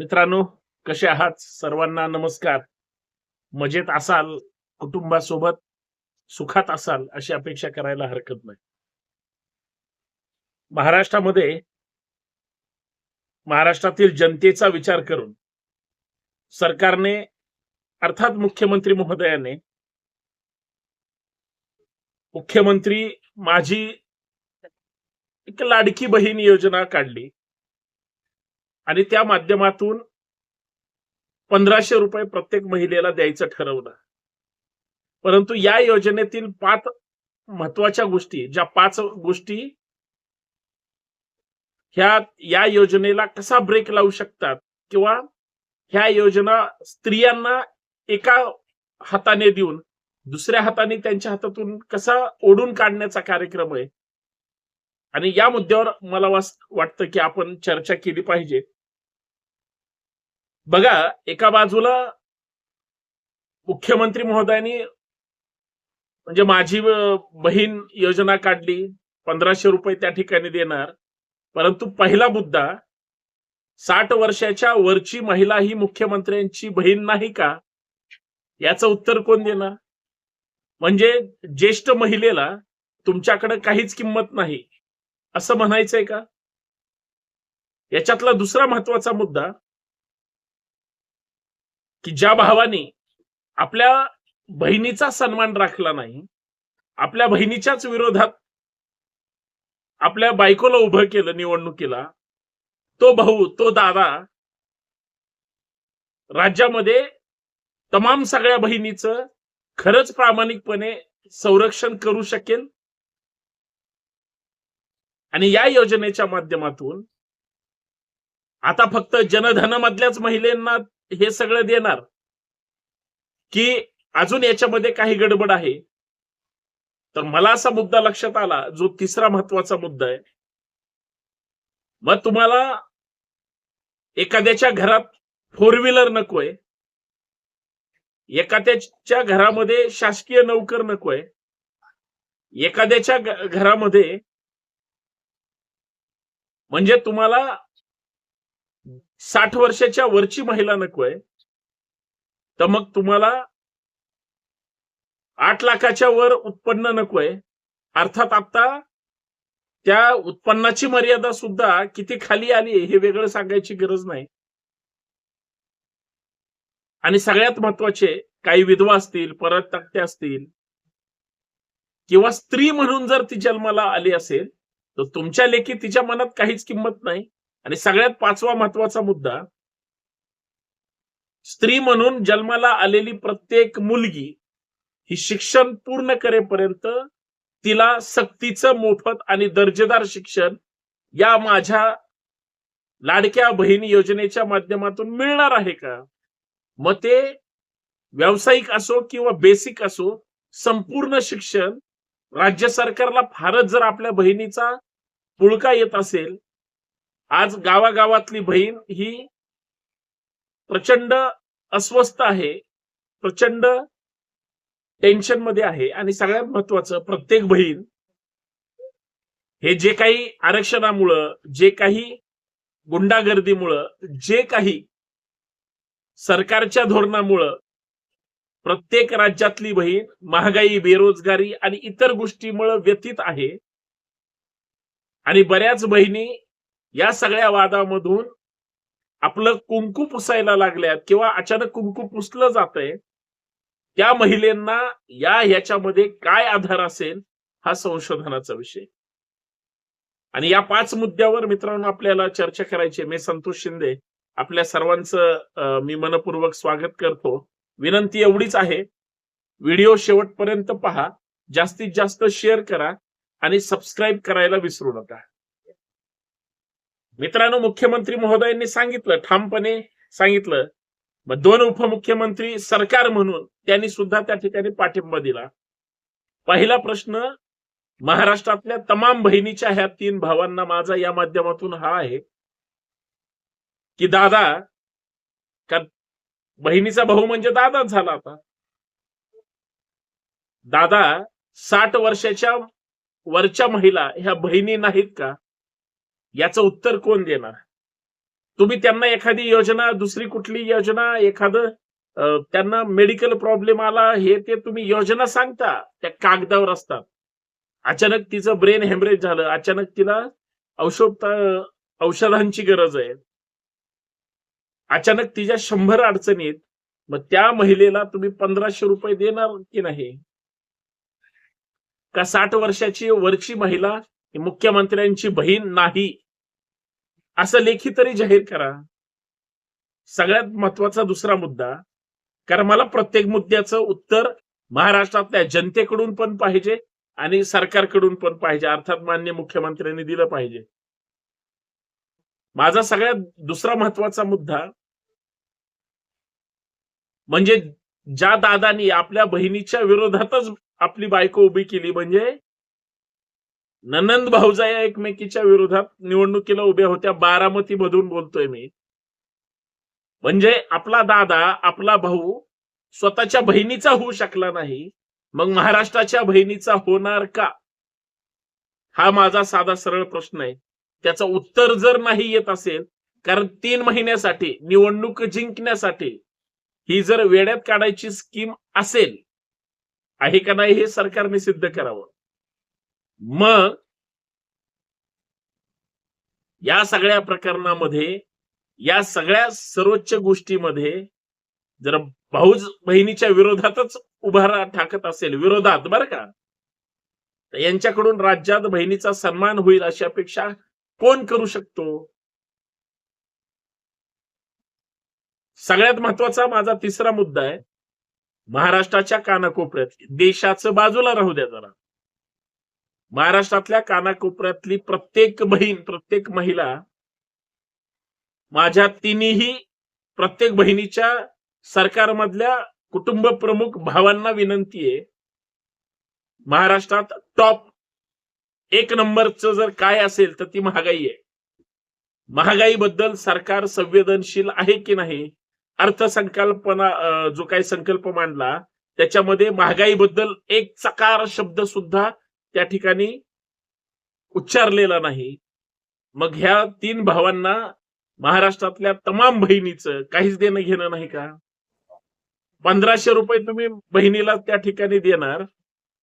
मित्रांनो कसे आहात? सर्वांना नमस्कार. मजेत असाल कुटुंबासोबत सुखात असाल अशी अपेक्षा करायला हरकत नाही. महाराष्ट्रामध्ये महाराष्ट्रातील जनतेचा विचार करून सरकारने अर्थात मुख्यमंत्री महोदयाने मुख्यमंत्री माझी एक लाडकी बहीण योजना काढली. आणि त्या माध्यमातून पंधराशे रुपये प्रत्येक महिलेला द्यायचं ठरवलं. परंतु या योजनेतील पाच महत्त्वाच्या गोष्टी ज्या पाच गोष्टी ह्या या योजनेला कसा ब्रेक लावू शकतात किंवा ह्या योजना स्त्रियांना एका हाताने देऊन दुसऱ्या हाताने त्यांच्या हातातून कसा ओढून काढण्याचा कार्यक्रम आहे? आणि या मुद्द्यावर मला वास- वाटतं की आपण चर्चा केली पाहिजे. बघा एका बाजूला मुख्यमंत्री महोदयांनी म्हणजे माझी बहीण योजना काढली पंधराशे रुपये त्या ठिकाणी देणार. परंतु पहिला मुद्दा साठ वर्षाच्या वरची महिला ही मुख्यमंत्र्यांची बहीण नाही का? याचं उत्तर कोण देणार? म्हणजे ज्येष्ठ महिलेला तुमच्याकडे काहीच किंमत नाही. असं म्हणायचंय का? याच्यातला दुसरा महत्त्वाचा मुद्दा की ज्या भावाने आपल्या बहिणीचा सन्मान राखला नाही आपल्या बहिणीच्याच विरोधात आपल्या बायकोला उभं केलं निवडणुकीला तो भाऊ तो दादा राज्यामध्ये तमाम सगळ्या बहिणीचं खरंच प्रामाणिकपणे संरक्षण करू शकेल आणि या योजनेच्या माध्यमातून आता फक्त जनधनामधल्याच महिलांना हे सगळं देणार. की अजून याच्यामध्ये काही गडबड आहे. तर मला असा मुद्दा लक्षात आला जो तिसरा महत्त्वाचा मुद्दा आहे. मग तुम्हाला एखाद्याच्या घरात फोर व्हीलर नकोय. एखाद्याच्या घरामध्ये शासकीय नोकर नकोय. एखाद्याच्या घरामध्ये म्हणजे तुम्हाला साठ वर्षाच्या वरची महिला नकोय तर मग तुम्हाला आठ लाखाच्या वर उत्पन्न नकोय अर्थात आता त्या उत्पन्नाची मर्यादा सुद्धा किती खाली आली हे वेगळं सांगायची गरज नाही. आणि सगळ्यात महत्त्वाचे काही विधवा असतील परत तक्त्या असतील किंवा स्त्री म्हणून जर ती जन्माला आली असेल तर तुमच्या लेखी तिच्या मनात काहीच किंमत नाही. आणि सगळ्यात पाचवा महत्त्वाचा मुद्दा स्त्री म्हणून जन्माला आलेली प्रत्येक मुलगी ही शिक्षण पूर्ण करेपर्यंत तिला सक्तीचं मोफत आणि दर्जेदार शिक्षण या माझ्या लाडक्या बहिणी योजनेच्या माध्यमातून मिळणार आहे का? मग ते व्यावसायिक असो किंवा बेसिक असो संपूर्ण शिक्षण राज्य सरकारला फारच जर आपल्या बहिणीचा पुळका येत असेल आज गावागावातली बहीण ही प्रचंड अस्वस्थ आहे प्रचंड टेन्शनमध्ये आहे आणि सगळ्यात महत्वाचं प्रत्येक बहीण हे जे काही आरक्षणामुळं जे काही गुंडागर्दीमुळं जे काही सरकारच्या धोरणामुळं प्रत्येक राज्यातली बहीण महागाई बेरोजगारी आणि इतर गोष्टीमुळे व्यतीत आहे. आणि बऱ्याच बहिणी या सगळ्या वादामधून आपलं कुंकू पुसायला लागल्यात किंवा अचानक कुंकू पुसलं जातंय त्या महिलांना या ह्याच्यामध्ये काय आधार असेल हा संशोधनाचा विषय. आणि या पाच मुद्द्यावर मित्रांनो आपल्याला चर्चा करायची मी संतोष शिंदे आपल्या सर्वांचं मी मनपूर्वक स्वागत करतो. विनंती एवढीच आहे. व्हिडिओ शेवटपर्यंत पहा. जास्तीत जास्त शेअर करा आणि सबस्क्राईब करायला विसरू नका. मित्रांनो मुख्यमंत्री महोदयांनी सांगितलं ठामपणे सांगितलं. मग दोन उपमुख्यमंत्री सरकार म्हणून त्यांनी सुद्धा त्या ठिकाणी पाठिंबा दिला. पहिला प्रश्न महाराष्ट्रातल्या तमाम बहिणीच्या ह्या तीन भावांना माझा या माध्यमातून हा आहे की दादा का बहिणीचा भाऊ म्हणजे दादाच झाला आता. दादा साठ वर्षाच्या वरच्या महिला ह्या बहिणी नाहीत का? याचं उत्तर कोण देणार? तुम्ही त्यांना एखादी योजना दुसरी कुठली योजना एखादं त्यांना मेडिकल प्रॉब्लेम आला हे ते तुम्ही योजना सांगता त्या कागदावर असतात. अचानक तिचं ब्रेन हेमरेज झालं अचानक तिला औषध औषधांची गरज आहे. अचानक तिच्या शंभर अडचणीत मग त्या महिलेला तुम्ही पंधराशे रुपये देणार की नाही? का साठ वर्षाची वरची महिला मुख्यमंत्र्यांची बहीण नाही. असं लेखी तरी जाहीर करा. सगळ्यात महत्त्वाचा दुसरा मुद्दा कारण मला प्रत्येक मुद्द्याचं उत्तर महाराष्ट्रातल्या जनतेकडून पण पाहिजे आणि सरकारकडून पण पाहिजे. अर्थात मान्य मुख्यमंत्र्यांनी दिलं पाहिजे. माझा सगळ्यात दुसरा महत्त्वाचा मुद्दा म्हणजे ज्या दादानी आपल्या बहिणीच्या विरोधातच आपली बायको उभी केली म्हणजे ननंद भाऊजा या एकमेकीच्या विरोधात निवडणुकीला उभ्या होत्या. बारामती मधून बोलतोय मी. म्हणजे आपला दादा आपला भाऊ स्वतःच्या बहिणीचा होऊ शकला नाही. मग महाराष्ट्राच्या बहिणीचा होणार का? हा माझा साधा सरळ प्रश्न आहे. त्याचं उत्तर जर नाही येत असेल कारण तीन महिन्यासाठी निवडणूक जिंकण्यासाठी ही जर वेड्यात काढायची स्कीम असेल आहे का नाही हे सरकारने सिद्ध करावं? मग या सगळ्या प्रकरणामध्ये या सगळ्या सर्वोच्च गोष्टीमध्ये जर भाऊज बहिणीच्या विरोधातच उभारा ठाकत असेल विरोधात बरं का? तर यांच्याकडून राज्यात बहिणीचा सन्मान होईल अशी अपेक्षा कोण करू शकतो? सगळ्यात महत्त्वाचा माझा तिसरा मुद्दा आहे महाराष्ट्राच्या कानाकोपऱ्यात देशाचं बाजूला राहू द्या जरा. महाराष्ट्रातल्या कानाकोपऱ्यातली प्रत्येक बहीण प्रत्येक महिला माझ्या तिन्ही प्रत्येक बहिणीच्या सरकारमधल्या कुटुंब प्रमुख भावांना विनंती आहे. महाराष्ट्रात टॉप एक नंबरचं जर काय असेल तर ती महागाई आहे. महागाईबद्दल सरकार संवेदनशील आहे की नाही? अर्थसंकल्पना जो काही संकल्प मांडला त्याच्यामध्ये महागाई बद्दल एक चकार शब्द सुद्धा त्या ठिकाणी उच्चारलेला नाही. मग ह्या तीन भावांना महाराष्ट्रातल्या तमाम बहिणीचं काहीच देणं घेणं नाही का? पंधराशे रुपये तुम्ही बहिणीला त्या ठिकाणी देणार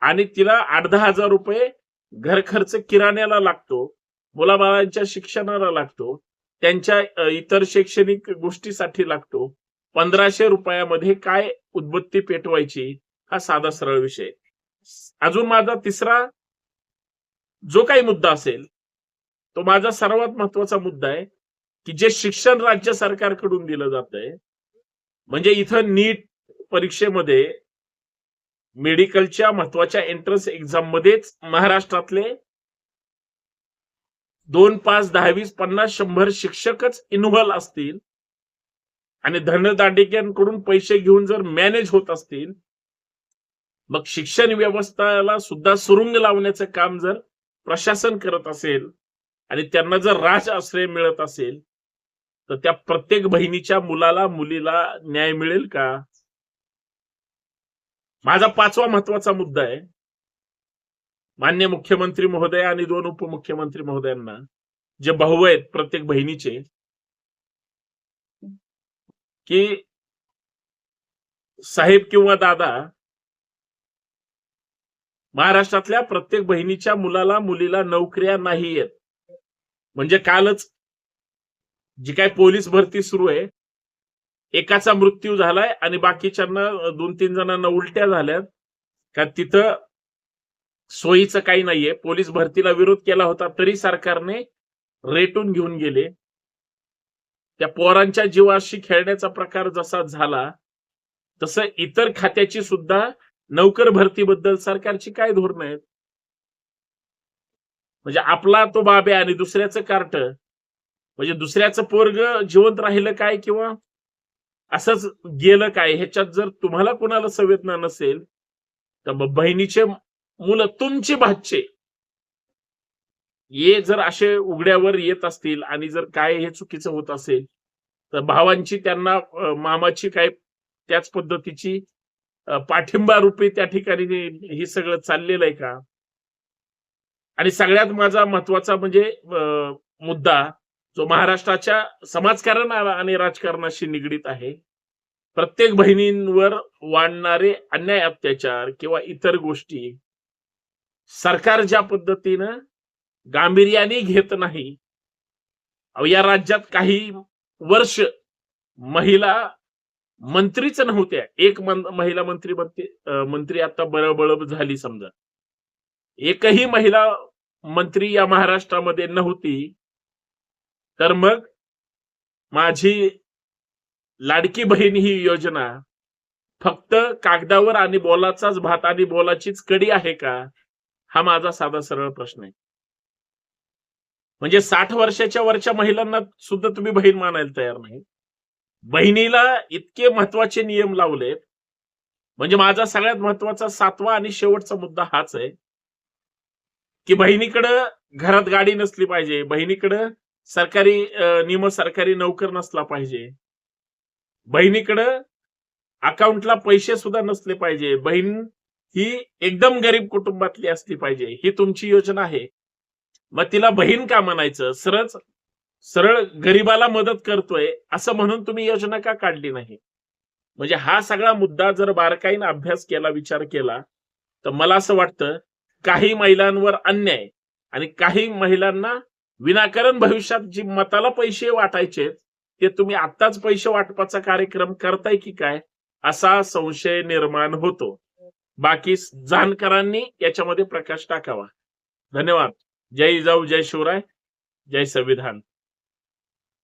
आणि तिला आठ दहा हजार रुपये घर खर्च किराण्याला लागतो मुलाबाळांच्या शिक्षणाला लागतो त्यांच्या इतर शैक्षणिक गोष्टीसाठी लागतो. पंधराशे रुपयामध्ये काय उद्बत्ती पेटवायची? हा साधा सरळ विषय. आहे. अजून माझा तिसरा जो काही मुद्दा असेल तो माझा सर्वात महत्त्वाचा मुद्दा आहे की जे शिक्षण राज्य सरकारकडून दिलं जात आहे म्हणजे इथं नीट परीक्षेमध्ये मेडिकलच्या महत्त्वाच्या एंट्रन्स एक्झाम मध्येच महाराष्ट्रातले दोन पाच दहावीस पन्नास शंभर शिक्षकच इन्व्हॉल्व असतील आणि धनदांडिक्यांकडून पैसे घेऊन जर मॅनेज होत असतील मग शिक्षण व्यवस्थाला सुद्धा सुरुंग लावण्याचं काम जर प्रशासन करत असेल आणि त्यांना जर राज आश्रय मिळत असेल तर त्या प्रत्येक बहिणीच्या मुलाला मुलीला न्याय मिळेल का? माझा पाचवा महत्त्वाचा मुद्दा आहे. मान्य मुख्यमंत्री महोदय आणि दोन उपमुख्यमंत्री महोदयांना जे भाऊ आहेत प्रत्येक बहिणीचे की साहेब किंवा दादा महाराष्ट्रातल्या प्रत्येक बहिणीच्या मुलाला मुलीला नोकऱ्या नाही आहेत म्हणजे कालच जी काय पोलीस भरती सुरू आहे एकाचा मृत्यू झालाय आणि बाकीच्यांना दोन तीन जणांना उलट्या झाल्यात. का तिथं सोयीचं काही नाहीये. पोलीस भरतीला विरोध केला होता तरी सरकारने रेटून घेऊन गेले. त्या पोरांच्या जीवाशी खेळण्याचा प्रकार जसा झाला तसं इतर खात्याची सुद्धा नोकर भरतीबद्दल सरकारची काय धोरणं आहेत? म्हणजे आपला तो बाबे आणि दुसऱ्याचं कार्ट. म्हणजे दुसऱ्याचं पोरग जिवंत राहिलं काय किंवा असंच गेलं काय? ह्याच्यात जर तुम्हाला कोणाला संवेदना नसेल तर मग बहिणीचे मुलं तुमचे भाचे ये जर असे उघड्यावर येत असतील आणि जर काय हे चुकीचं होत असेल तर भावांची त्यांना मामाची काय त्याच पद्धतीची पाठिंबा रूपी त्या ठिकाणी हे- सगळं चाललेलं आहे का? आणि सगळ्यात माझा महत्त्वाचा म्हणजे मुद्दा जो महाराष्ट्राच्या समाजकारणाला आणि राजकारणाशी निगडीत आहे प्रत्येक बहिणींवर वाढणारे अन्याय अत्याचार किंवा इतर गोष्टी सरकार ज्या पद्धतीनं गांभीर्याने घेत नाही अहो, या राज्यात काही वर्ष महिला मंत्रीच नव्हत्या. एक महिला मंत्री मंत्री मंत्री आता बळबळ झाली समजा. एकही महिला मंत्री या महाराष्ट्रामध्ये नव्हती. तर मग माझी लाडकी बहीण ही योजना फक्त कागदावर आणि बोलाचाच भात आणि बोलाचीच कडी आहे का? हा माझा साधा सरळ प्रश्न आहे. म्हणजे साठ वर्षाच्या वरच्या महिलांना सुद्धा तुम्ही बहीण मानायला तयार नाही. बहिणीला इतके महत्त्वाचे नियम लावलेत. म्हणजे माझा सगळ्यात महत्त्वाचा सातवा आणि शेवटचा मुद्दा हाच आहे. की बहिणीकडं घरात गाडी नसली पाहिजे. बहिणीकडं सरकारी निम सरकारी नोकर नसला पाहिजे. बहिणीकडं अकाउंटला पैसे सुद्धा नसले पाहिजे. बहीण ही एकदम गरीब कुटुंबातली असली पाहिजे. ही तुमची योजना आहे. मग तिला बहीण का म्हणायचं? सरच सरळ गरीबाला मदत करतोय असं म्हणून तुम्ही योजना का काढली नाही? म्हणजे हा सगळा मुद्दा जर बारकाईनं अभ्यास केला विचार केला तर मला असं वाटतं काही महिलांवर अन्याय आणि काही महिलांना विनाकारण भविष्यात जी मताला पैसे वाटायचे ते तुम्ही आत्ताच पैसे वाटपाचा कार्यक्रम करताय की काय असा संशय निर्माण होतो. बाकी जाणकारांनी याच्यामध्ये प्रकाश टाकावा. धन्यवाद. जय जाऊ जय शिवराय. जय संविधान.